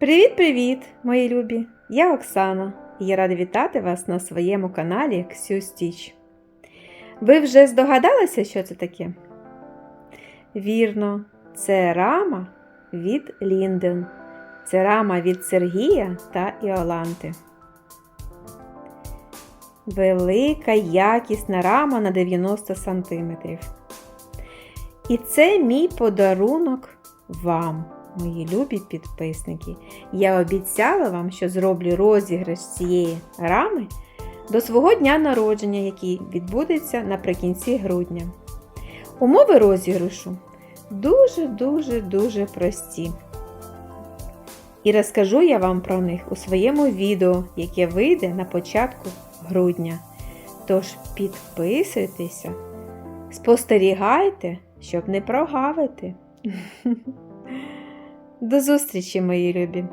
Привіт-привіт, мої любі! Я Оксана і я рада вітати вас на своєму каналі Ксю Стіч. Ви вже здогадалися, що це таке? Вірно, це рама від Лінден. Це рама від Сергія та Іоланти. Велика якісна рама на 90 см. І це мій подарунок вам, мої любі підписники. Я обіцяла вам, що зроблю розіграш цієї рами до свого дня народження, який відбудеться наприкінці грудня. Умови розіграшу дуже-дуже дуже прості. І розкажу я вам про них у своєму відео, яке вийде на початку грудня. Тож підписуйтеся, спостерігайте, щоб не прогавити. До зустрічі, мої любі!